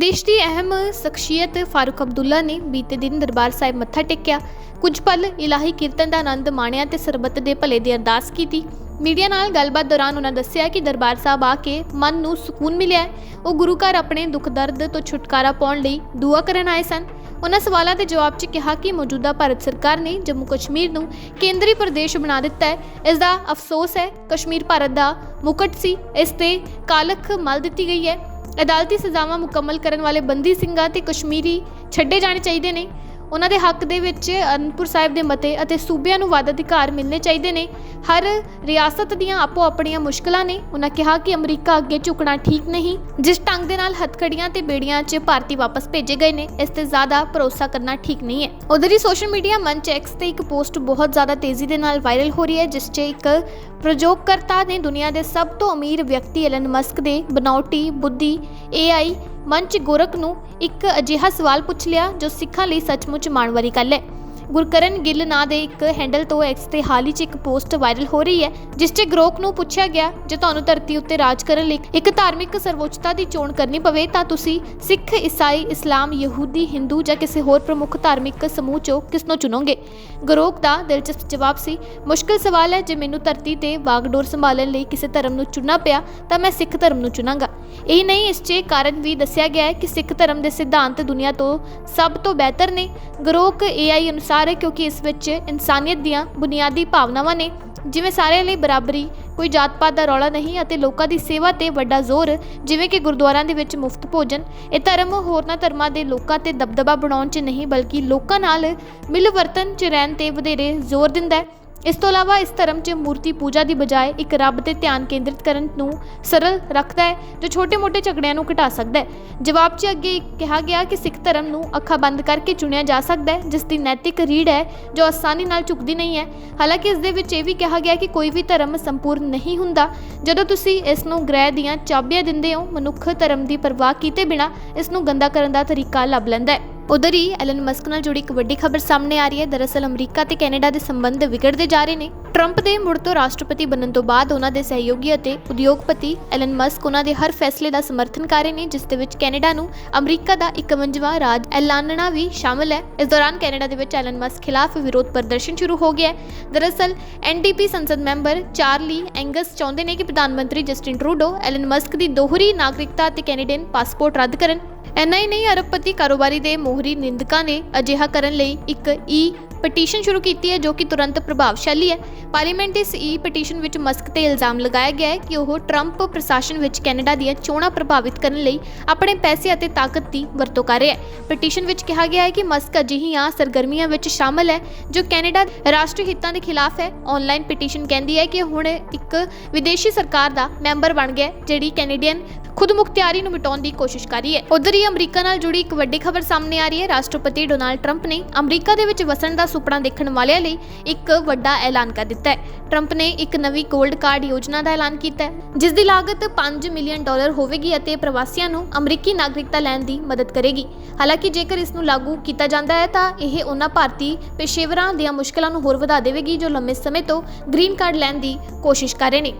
ਦੇਸ਼ ਦੀ ਅਹਿਮ ਸ਼ਖਸੀਅਤ ਫਾਰੂਕ ਅਬਦੁੱਲਾ ਨੇ ਬੀਤੇ ਦਿਨ ਦਰਬਾਰ ਸਾਹਿਬ ਮੱਥਾ ਟੇਕਿਆ। ਕੁਝ ਪਲ ਇਲਾਹੀ ਕੀਰਤਨ ਦਾ ਆਨੰਦ ਮਾਣਿਆ ਤੇ ਸਰਬੱਤ ਦੇ ਭਲੇ ਦੀ ਅਰਦਾਸ ਕੀਤੀ। ਮੀਡੀਆ ਨਾਲ ਗੱਲਬਾਤ ਦੌਰਾਨ ਉਹਨਾਂ ਦੱਸਿਆ ਕਿ ਦਰਬਾਰ ਸਾਹਿਬ ਆ ਕੇ ਮਨ ਨੂੰ ਸਕੂਨ ਮਿਲਿਆ ਉਹ ਗੁਰੂ ਘਰ ਆਪਣੇ ਦੁੱਖ ਦਰਦ ਤੋਂ ਛੁਟਕਾਰਾ ਪਾਉਣ ਲਈ ਦੁਆ ਕਰਨ ਆਏ ਸਨ। ਉਹਨਾਂ ਸਵਾਲਾਂ ਦੇ ਜਵਾਬ 'ਚ ਕਿਹਾ ਕਿ ਮੌਜੂਦਾ ਭਾਰਤ ਸਰਕਾਰ ਨੇ ਜੰਮੂ ਕਸ਼ਮੀਰ ਨੂੰ ਕੇਂਦਰੀ ਪ੍ਰਦੇਸ਼ ਬਣਾ ਦਿੱਤਾ ਹੈ। ਇਸ ਦਾ ਅਫਸੋਸ ਹੈ। ਕਸ਼ਮੀਰ ਭਾਰਤ ਦਾ ਮੁਕਟ ਸੀ। ਇਸ ਤੇ ਕਾਲਖ ਮਲ ਦਿੱਤੀ ਗਈ ਹੈ। ਅਦਾਲਤੀ ਸਜ਼ਾਵਾਂ ਮੁਕੰਮਲ ਕਰਨ ਵਾਲੇ ਬੰਦੀ ਸਿੰਘਾਂ ਤੇ ਕਸ਼ਮੀਰੀ ਛੱਡੇ ਜਾਣੇ ਚਾਹੀਦੇ ਨੇ। ਉਹਨਾਂ ਦੇ ਹੱਕ ਦੇ ਵਿੱਚ ਅਨੰਦਪੁਰ ਸਾਹਿਬ ਦੇ ਮਤੇ ਅਤੇ ਸੂਬਿਆਂ ਨੂੰ ਵੱਧ ਅਧਿਕਾਰ ਮਿਲਣੇ ਚਾਹੀਦੇ ਨੇ। ਹਰ ਰਿਆਸਤ ਦੀਆਂ ਆਪੋ ਆਪਣੀਆਂ ਮੁਸ਼ਕਲਾਂ ਨੇ। ਉਹਨਾਂ ਕਿਹਾ ਕਿ ਅਮਰੀਕਾ ਅੱਗੇ ਝੁਕਣਾ ਠੀਕ ਨਹੀਂ। ਜਿਸ ਢੰਗ ਦੇ ਨਾਲ ਹੱਥਕੜੀਆਂ ਤੇ ਬੇੜੀਆਂ 'ਚ ਭਾਰਤੀ ਵਾਪਸ ਭੇਜੇ ਗਏ ਨੇ, ਇਸ ਤੇ ਜ਼ਿਆਦਾ ਭਰੋਸਾ ਕਰਨਾ ਠੀਕ ਨਹੀਂ ਹੈ। ਉਧਰ ਹੀ ਸੋਸ਼ਲ ਮੀਡੀਆ ਮੰਚ ਐਕਸ ਤੇ ਇੱਕ ਪੋਸਟ ਬਹੁਤ ਜ਼ਿਆਦਾ ਤੇਜ਼ੀ ਦੇ ਨਾਲ ਵਾਇਰਲ ਹੋ ਰਹੀ ਹੈ, ਜਿਸ 'ਚ ਇੱਕ ਪ੍ਰਯੋਗਕਰਤਾ ਨੇ ਦੁਨੀਆ ਦੇ ਸਭ ਤੋਂ ਅਮੀਰ ਵਿਅਕਤੀ ਐਲਨ ਮਸਕ ਦੇ ਬਨਾਉਟੀ, ਬੁੱਧੀ AI ਮੰਚ ਗੋਰਖ ਨੂੰ ਇੱਕ ਅਜਿਹਾ ਸਵਾਲ ਪੁੱਛ ਲਿਆ ਜੋ ਸਿੱਖਾਂ ਲਈ ਸੱਚਮੁੱਚ ਮਾਣ ਵਾਲੀ ਗੱਲ ਹੈ। ਗੁਰਕਰਨ ਗਿੱਲ ਨਾਂ ਦੇ ਇੱਕ ਹੈਂਡਲ ਤੋਂ ਐਕਸ ਤੇ ਹਾਲ ਹੀ 'ਚ ਇੱਕ ਪੋਸਟ ਵਾਇਰਲ ਹੋ ਰਹੀ ਹੈ, ਜਿਸ 'ਚ ਗਰੋਕ ਨੂੰ ਪੁੱਛਿਆ ਗਿਆ, ਜੇ ਤੁਹਾਨੂੰ ਧਰਤੀ ਉੱਤੇ ਰਾਜ ਕਰਨ ਲਈ ਇੱਕ ਧਾਰਮਿਕ ਸਰਵਉੱਚਤਾ ਦੀ ਚੋਣ ਕਰਨੀ ਪਵੇ, ਤਾਂ ਤੁਸੀਂ ਸਿੱਖ, ਈਸਾਈ, ਇਸਲਾਮ, ਯਹੂਦੀ, ਹਿੰਦੂ ਜਾਂ ਕਿਸੇ ਹੋਰ ਪ੍ਰਮੁੱਖ ਧਾਰਮਿਕ ਸਮੂਹ 'ਚੋਂ ਕਿਸ ਨੂੰ ਚੁਣੋਗੇ? ਗਰੋਕ ਦਾ ਦਿਲਚਸਪ ਜਵਾਬ ਸੀ, ਮੁਸ਼ਕਿਲ ਸਵਾਲ ਹੈ, ਜੇ ਮੈਨੂੰ ਧਰਤੀ ਤੇ ਵਾਗਡੋਰ ਸੰਭਾਲਣ ਲਈ ਕਿਸੇ ਧਰਮ ਨੂੰ ਚੁਣਨਾ ਪਿਆ, ਤਾਂ ਮੈਂ ਸਿੱਖ ਧਰਮ ਨੂੰ ਚੁਣਾਂਗਾ। ਇਹ ਨਹੀਂ, ਇਸ 'ਚ ਕਾਰਨ ਵੀ ਦੱਸਿਆ ਗਿਆ ਹੈ ਕਿ ਸਿੱਖ ਧਰਮ ਦੇ ਸਿਧਾਂਤ ਦੁਨੀਆ ਤੋਂ ਸਭ ਤੋਂ ਬਿਹਤਰ ਨੇ। ਗਰੋਕ AI ਅਨੁਸਾਰ ਹੈ ਕਿਉਂਕਿ ਇਸ ਵਿੱਚ ਇਨਸਾਨੀਅਤ ਦੀਆਂ ਬੁਨਿਆਦੀ ਭਾਵਨਾਵਾਂ ਨੇ। ਜਿਵੇਂ ਸਾਰਿਆਂ ਲਈ ਬਰਾਬਰੀ, ਕੋਈ ਜਾਤ ਪਾਤ ਦਾ ਰੌਲਾ ਨਹੀਂ ਅਤੇ ਲੋਕਾਂ ਦੀ ਸੇਵਾ ਤੇ ਵੱਡਾ ਜ਼ੋਰ, ਜਿਵੇਂ ਕਿ ਗੁਰਦੁਆਰਿਆਂ ਦੇ ਵਿੱਚ ਮੁਫਤ ਭੋਜਨ। ਇਹ ਧਰਮ ਹੋਰਨਾਂ ਧਰਮਾਂ ਦੇ ਲੋਕਾਂ ਤੇ ਦਬਦਬਾ ਬਣਾਉਣ 'ਚ ਨਹੀਂ, ਬਲਕਿ ਲੋਕਾਂ ਨਾਲ ਮਿਲ ਵਰਤਨ 'ਚ ਰਹਿਣ ਤੇ ਵਧੇਰੇ ਜ਼ੋਰ ਦਿੰਦਾ ਹੈ। ਇਸ ਤੋਂ ਇਲਾਵਾ ਇਸ ਧਰਮ 'ਚ ਮੂਰਤੀ ਪੂਜਾ ਦੀ ਬਜਾਏ ਇੱਕ ਰੱਬ ਤੇ ਧਿਆਨ ਕੇਂਦਰਿਤ ਕਰਨ ਨੂੰ ਸਰਲ ਰੱਖਦਾ ਹੈ, ਜੋ ਛੋਟੇ-ਮੋਟੇ ਝਗੜਿਆਂ ਨੂੰ ਘਟਾ ਸਕਦਾ ਹੈ। ਜਵਾਬ 'ਚ ਅੱਗੇ ਕਿਹਾ ਗਿਆ ਕਿ ਸਿੱਖ ਧਰਮ ਨੂੰ ਅੱਖਾਂ ਬੰਦ ਕਰਕੇ ਚੁਣਿਆ ਜਾ ਸਕਦਾ ਹੈ, ਜਿਸ ਦੀ ਨੈਤਿਕ ਰੀੜ ਹੈ, ਜੋ ਆਸਾਨੀ ਨਾਲ ਝੁਕਦੀ ਨਹੀਂ ਹੈ। ਹਾਲਾਂਕਿ ਇਸ ਦੇ ਵਿੱਚ ਇਹ ਵੀ ਕਿਹਾ ਗਿਆ ਕਿ ਕੋਈ ਵੀ ਧਰਮ ਸੰਪੂਰਨ ਨਹੀਂ ਹੁੰਦਾ। ਜਦੋਂ ਤੁਸੀਂ ਇਸ ਨੂੰ ਗ੍ਰਹਿ ਦੀਆਂ ਚਾਬੀਆਂ ਦਿੰਦੇ ਹੋ, ਮਨੁੱਖ ਧਰਮ ਦੀ ਪਰਵਾਹ ਕੀਤੇ ਬਿਨਾ ਇਸ ਨੂੰ ਗੰਦਾ ਕਰਨ ਦਾ ਤਰੀਕਾ ਲੱਭ ਲੈਂਦਾ ਹੈ। ਉਧਰ ਹੀ ਐਲਨ ਮਸਕ ਨਾਲ ਜੁੜੀ ਇੱਕ ਵੱਡੀ ਖਬਰ ਸਾਹਮਣੇ ਆ ਰਹੀ ਹੈ। ਦਰਅਸਲ ਅਮਰੀਕਾ ਤੇ ਕੈਨੇਡਾ ਦੇ ਸੰਬੰਧ ਵਿਗੜਦੇ ਜਾ ਰਹੇ ਨੇ। ਟਰੰਪ ਦੇ ਮੁੜ ਤੋਂ ਰਾਸ਼ਟਰਪਤੀ ਬਣਨ ਤੋਂ ਬਾਅਦ ਉਹਨਾਂ ਦੇ ਸਹਿਯੋਗੀ ਅਤੇ ਉਦਯੋਗਪਤੀ ਐਲਨ ਮਸਕ ਉਹਨਾਂ ਦੇ ਹਰ ਫੈਸਲੇ ਦਾ ਸਮਰਥਨ ਕਰ ਰਹੇ ਨੇ, ਜਿਸ ਦੇ ਵਿੱਚ ਕੈਨੇਡਾ ਨੂੰ ਅਮਰੀਕਾ ਦਾ 51ਵਾਂ ਰਾਜ ਐਲਾਨਣਾ ਵੀ ਸ਼ਾਮਲ ਹੈ। ਇਸ ਦੌਰਾਨ ਕੈਨੇਡਾ ਦੇ ਵਿੱਚ ਐਲਨ ਮਸਕ ਖਿਲਾਫ ਵਿਰੋਧ ਪ੍ਰਦਰਸ਼ਨ ਸ਼ੁਰੂ ਹੋ ਗਿਆ ਹੈ। ਦਰਅਸਲ ਐਨਡੀਪੀ ਸੰਸਦ ਮੈਂਬਰ ਚਾਰਲੀ ਐਂਗਸ ਚਾਹੁੰਦੇ ਨੇ ਕਿ ਪ੍ਰਧਾਨ ਮੰਤਰੀ ਜਸਟਿਨ ਟਰੂਡੋ ਐਲਨ ਮਸਕ ਦੀ ਦੋਹਰੀ ਨਾਗਰਿਕਤਾ ਅਤੇ ਕੈਨੇਡੀਅਨ ਪਾਸਪੋਰਟ ਰੱਦ ਕਰਨ। ਐਨਾ ਹੀ ਨਹੀਂ ਅਰਬਪਤੀ ਕਾਰੋਬਾਰੀ ਦੇ ਮੋਹਰੀ ਨਿੰਦਕਾਂ ਨੇ ਅਜਿਹਾ ਕਰਨ ਲਈ ਇੱਕ ਈ ਪਟੀਸ਼ਨ ਸ਼ੁਰੂ ਕੀਤੀ ਹੈ ਜੋ ਕਿ ਤੁਰੰਤ ਪ੍ਰਭਾਵਸ਼ਾਲੀ ਹੈ। ਪਾਰਲੀਮੈਂਟ ਇਸ ਈ ਪਟੀਸ਼ਨ ਵਿੱਚ ਮਸਕ ਤੇ ਇਲਜ਼ਾਮ ਲਗਾਇਆ ਗਿਆ ਹੈ ਕਿ ਉਹ ਟਰੰਪ ਪ੍ਰਸ਼ਾਸਨ ਵਿੱਚ ਕੈਨੇਡਾ ਦੀਆਂ ਚੋਣਾਂ ਪ੍ਰਭਾਵਿਤ ਕਰਨ ਲਈ ਆਪਣੇ ਪੈਸੇ ਅਤੇ ਤਾਕਤ ਦੀ ਵਰਤੋਂ ਕਰ ਰਿਹਾ ਹੈ। ਪਟੀਸ਼ਨ ਵਿੱਚ ਕਿਹਾ ਗਿਆ ਹੈ ਕਿ ਮਸਕ ਅਜਿਹੀਆਂ ਸਰਗਰਮੀਆਂ ਵਿੱਚ ਸ਼ਾਮਲ ਹੈ ਜੋ ਕੈਨੇਡਾ ਰਾਸ਼ਟਰੀ ਹਿੱਤਾਂ ਦੇ ਖਿਲਾਫ ਹੈ। ਆਨਲਾਈਨ ਪਟੀਸ਼ਨ ਕਹਿੰਦੀ ਹੈ ਕਿ ਹੁਣ ਇੱਕ ਵਿਦੇਸ਼ੀ ਸਰਕਾਰ ਦਾ ਮੈਂਬਰ ਬਣ ਗਿਆ ਜਿਹੜੀ ਕੈਨੇਡੀਅਨ ਖੁਦ ਮੁਖਤਿਆਰੀ ਨੂੰ ਮਿਟਾਉਣ ਦੀ ਕੋਸ਼ਿਸ਼ ਕਰ ਰਹੀ ਹੈ। ਉਧਰ ਹੀ ਅਮਰੀਕਾ ਨਾਲ ਜੁੜੀ ਇੱਕ ਵੱਡੀ ਖਬਰ ਸਾਹਮਣੇ ਆ ਰਹੀ ਹੈ। ਰਾਸ਼ਟਰਪਤੀ ਡੋਨਾਲਡ ਟਰੰਪ ਨੇ ਅਮਰੀਕਾ ਦੇ ਵਿੱਚ ਵਸਣ ਦਾ ਸੁਪਨਾ ਦੇਖਣ ਵਾਲਿਆਂ ਲਈ ਇੱਕ ਵੱਡਾ ਐਲਾਨ ਕਰ ਦਿੱਤਾ ਹੈ। ਟਰੰਪ ਨੇ ਇੱਕ ਨਵੀਂ 골ਡ ਕਾਰਡ ਯੋਜਨਾ ਦਾ ਐਲਾਨ ਕੀਤਾ ਹੈ, ਜਿਸ ਦੀ ਲਾਗਤ 5 ਮਿਲੀਅਨ ਡਾਲਰ ਹੋਵੇਗੀ ਅਤੇ ਪ੍ਰਵਾਸੀਆਂ ਨੂੰ ਅਮਰੀਕੀ ਨਾਗਰਿਕਤਾ ਲੈਣ ਦੀ ਮਦਦ ਕਰੇਗੀ। ਹਾਲਾਂਕਿ ਜੇਕਰ ਇਸ ਨੂੰ ਲਾਗੂ ਕੀਤਾ ਜਾਂਦਾ ਹੈ, ਤਾਂ ਇਹ ਉਹਨਾਂ ਭਾਰਤੀ ਪੇਸ਼ੇਵਰਾਂ ਦੀਆਂ ਮੁਸ਼ਕਲਾਂ ਨੂੰ ਹੋਰ ਵਧਾ ਦੇਵੇਗੀ, ਜੋ ਲੰਮੇ ਸਮੇਂ ਤੋਂ ਗ੍ਰੀਨ ਕਾਰਡ ਲੈਣ ਦੀ ਕੋਸ਼ਿਸ਼ ਕਰ ਰਹੇ ਨੇ।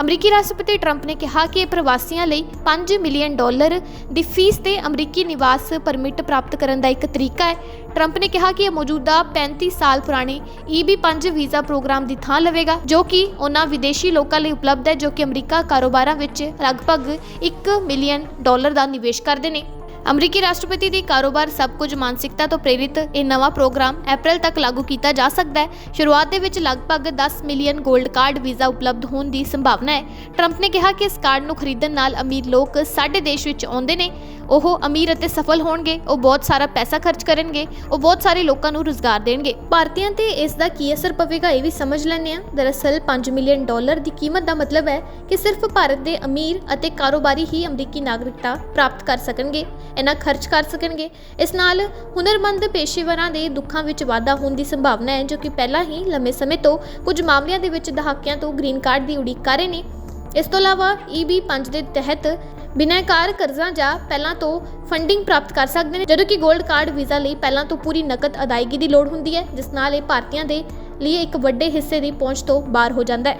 ਅਮਰੀਕੀ ਰਾਸ਼ਟਰਪਤੀ ਟਰੰਪ ਨੇ ਕਿਹਾ ਕਿ ਇਹ ਪ੍ਰਵਾਸੀਆਂ ਲਈ 5 ਮਿਲੀਅਨ ਡਾਲਰ ਦੀ ਫੀਸ ਤੇ ਅਮਰੀਕੀ ਨਿਵਾਸ ਪਰਮਿਟ ਪ੍ਰਾਪਤ ਕਰਨ ਦਾ ਇੱਕ ਤਰੀਕਾ ਹੈ। ਟਰੰਪ ਨੇ ਕਿਹਾ ਕਿ ਇਹ ਮੌਜੂਦਾ 35 ਸਾਲ ਪੁਰਾਣੇ EB5 ਵੀਜ਼ਾ ਪ੍ਰੋਗਰਾਮ ਦੀ ਥਾਂ ਲਵੇਗਾ, ਜੋ ਕਿ ਉਹਨਾਂ ਵਿਦੇਸ਼ੀ ਲੋਕਾਂ ਲਈ ਉਪਲਬਧ ਹੈ, ਜੋ ਕਿ ਅਮਰੀਕਾ ਕਾਰੋਬਾਰਾਂ ਵਿੱਚ ਲਗਭਗ 1 ਮਿਲੀਅਨ ਡਾਲਰ ਦਾ ਨਿਵੇਸ਼ ਕਰਦੇ ਨੇ। ਅਮਰੀਕੀ ਰਾਸ਼ਟਰਪਤੀ ਦੀ ਕਾਰੋਬਾਰ ਸਭ ਕੁਝ ਮਾਨਸਿਕਤਾ ਤੋਂ ਪ੍ਰੇਰਿਤ ਇਹ ਨਵਾਂ ਪ੍ਰੋਗਰਾਮ ਅਪ੍ਰੈਲ ਤੱਕ ਲਾਗੂ ਕੀਤਾ ਜਾ ਸਕਦਾ ਹੈ। ਸ਼ੁਰੂਆਤ ਦੇ ਵਿੱਚ ਲਗਭਗ 10 ਮਿਲੀਅਨ 골ਡ ਕਾਰਡ ਵੀਜ਼ਾ ਉਪਲਬਧ ਹੋਣ ਦੀ ਸੰਭਾਵਨਾ ਹੈ। ਟਰੰਪ ਨੇ ਕਿਹਾ ਕਿ ਇਸ ਕਾਰਡ ਨੂੰ ਖਰੀਦਣ ਨਾਲ ਅਮੀਰ ਲੋਕ ਸਾਡੇ ਦੇਸ਼ ਵਿੱਚ ਆਉਂਦੇ ਨੇ। ਉਹ ਅਮੀਰ ਅਤੇ ਸਫਲ ਹੋਣਗੇ, ਉਹ ਬਹੁਤ ਸਾਰਾ ਪੈਸਾ ਖਰਚ ਕਰਨਗੇ, ਉਹ ਬਹੁਤ ਸਾਰੇ ਲੋਕਾਂ ਨੂੰ ਰੋਜ਼ਗਾਰ ਦੇਣਗੇ। ਭਾਰਤੀਆਂ ਤੇ ਇਸ ਦਾ ਕੀ ਅਸਰ ਪਵੇਗਾ ਇਹ ਵੀ ਸਮਝ ਲੈਂਦੇ ਆ ਦਰਅਸਲ 5 ਮਿਲੀਅਨ ਡਾਲਰ ਦੀ ਕੀਮਤ ਦਾ ਮਤਲਬ ਹੈ ਕਿ ਸਿਰਫ ਭਾਰਤ ਦੇ ਅਮੀਰ ਅਤੇ ਕਾਰੋਬਾਰੀ ਹੀ ਅਮਰੀਕੀ ਨਾਗਰਿਕਤਾ ਪ੍ਰਾਪਤ ਕਰ ਸਕਣਗੇ। ਇੰਨਾ ਖਰਚ ਕਰ ਸਕਣਗੇ। ਇਸ ਨਾਲ ਹੁਨਰਮੰਦ ਪੇਸ਼ੇਵਰਾਂ ਦੇ ਦੁੱਖਾਂ ਵਿੱਚ ਵਾਧਾ ਹੋਣ ਦੀ ਸੰਭਾਵਨਾ ਹੈ, ਜੋ ਕਿ ਪਹਿਲਾਂ ਹੀ ਲੰਮੇ ਸਮੇਂ ਤੋਂ ਕੁਝ ਮਾਮਲਿਆਂ ਦੇ ਵਿੱਚ ਦਹਾਕਿਆਂ ਤੋਂ ਗ੍ਰੀਨ ਕਾਰਡ ਦੀ ਉਡੀਕ ਕਰ ਰਹੇ ਨੇ। ਇਸ ਤੋਂ ਇਲਾਵਾ EB5 ਦੇ ਤਹਿਤ ਬਿਨੈਕਾਰ ਕਰਜ਼ਾ ਜਾਂ ਪਹਿਲਾਂ ਤੋਂ ਫੰਡਿੰਗ ਪ੍ਰਾਪਤ ਕਰ ਸਕਦੇ ਨੇ, ਜਦੋਂ ਕਿ 골ਡ ਕਾਰਡ ਵੀਜ਼ਾ ਲਈ ਪਹਿਲਾਂ ਤੋਂ ਪੂਰੀ ਨਕਦ ਅਦਾਇਗੀ ਦੀ ਲੋੜ ਹੁੰਦੀ ਹੈ, ਜਿਸ ਨਾਲ ਇਹ ਭਾਰਤੀਆਂ ਦੇ ਲਈ ਇੱਕ ਵੱਡੇ ਹਿੱਸੇ ਦੀ ਪਹੁੰਚ ਤੋਂ ਬਾਹਰ ਹੋ ਜਾਂਦਾ ਹੈ।